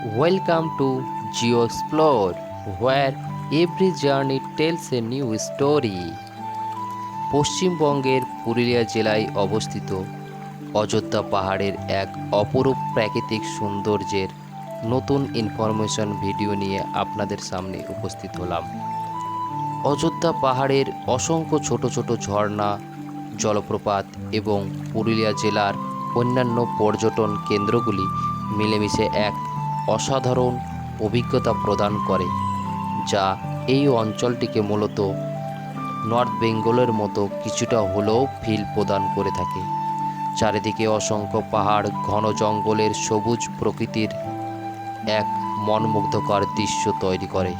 To Geo Explore, where every journey tells a new story. পশ্চিমবঙ্গের পুরুলিয়া জেলায় অবস্থিত অযোধ্যা পাহাড়ের এক অপরূপ প্রাকৃতিক সৌন্দর্যের নতুন ইনফরমেশন ভিডিও নিয়ে আপনাদের সামনে উপস্থিত হলাম অযোধ্যা পাহাড়ের অসংখ্য ছোট ছোট ঝর্ণা জলপ্রপাত এবং পুরুলিয়া জেলার অন্যান্য পর্যটন কেন্দ্রগুলি মিলেমিশে এক অসাধারণ অভিজ্ঞতা প্রদান করে, যা এই অঞ্চলটিকে মূলত নর্থ বেঙ্গলের মতো কিছুটা হলেও ফিল প্রদান করে থাকে। চারিদিকে অসংখ্য পাহাড়, ঘন জঙ্গলের সবুজ প্রকৃতির এক মনমুগ্ধকর দৃশ্য তৈরি করে,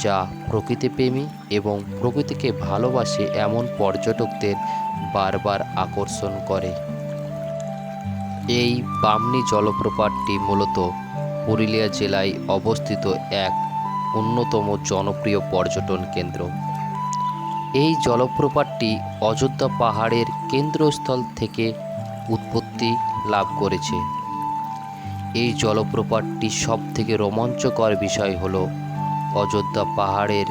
যা প্রকৃতিপ্রেমী এবং প্রকৃতিকে ভালোবাসে এমন পর্যটকদের বারবার আকর্ষণ করে। এই বামনি জলপ্রপাতটি মূলত পুরুলিয়া জেলায় অবস্থিত এক অন্যতম জনপ্রিয় পর্যটন কেন্দ্র। এই জলপ্রপাতটি অযোধ্যা পাহাড়ের কেন্দ্রস্থল থেকে উৎপত্তি লাভ করেছে। এই জলপ্রপাতটি সবথেকে রোমাঞ্চকর বিষয় হলো, অযোধ্যা পাহাড়ের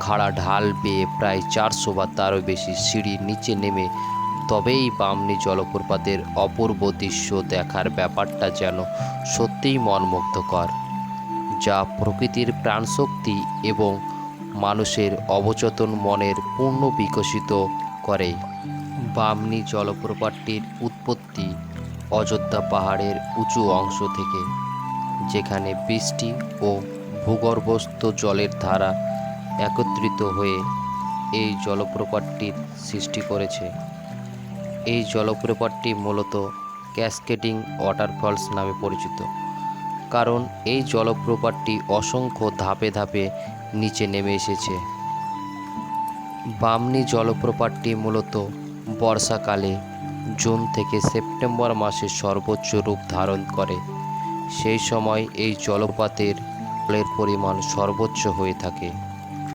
খাড়া ঢাল বেয়ে প্রায় চারশো বা তারও বেশি সিঁড়ির নিচে নেমে তবেই বামনি জলপ্রপাতের অপূর্ব দৃশ্য দেখার ব্যাপারটা যেন সত্যিই মনমুগ্ধকর, যা প্রকৃতির প্রাণশক্তি এবং মানুষের অবচেতন মনের পূর্ণ বিকশিত করে। বামনি জলপ্রপাতটির উৎপত্তি অযোধ্যা পাহাড়ের উঁচু অংশ থেকে, যেখানে বৃষ্টি ও ভূগর্ভস্থ জলের ধারা একত্রিত হয়ে এই জলপ্রপাতটির সৃষ্টি করেছে। এই জলপ্রপাতটি মূলত ক্যাসকেডিং ওয়াটারফলস নামে পরিচিত, কারণ এই জলপ্রপাতটি অসংখ্য ধাপে ধাপে নিচে নেমে এসেছে। বামনি জলপ্রপাতটি মূলত বর্ষাকালে জুন থেকে সেপ্টেম্বর মাসে সর্বোচ্চ রূপ ধারণ করে। সেই সময় এই জলপাতের জলের পরিমাণ সর্বোচ্চ হয়ে থাকে।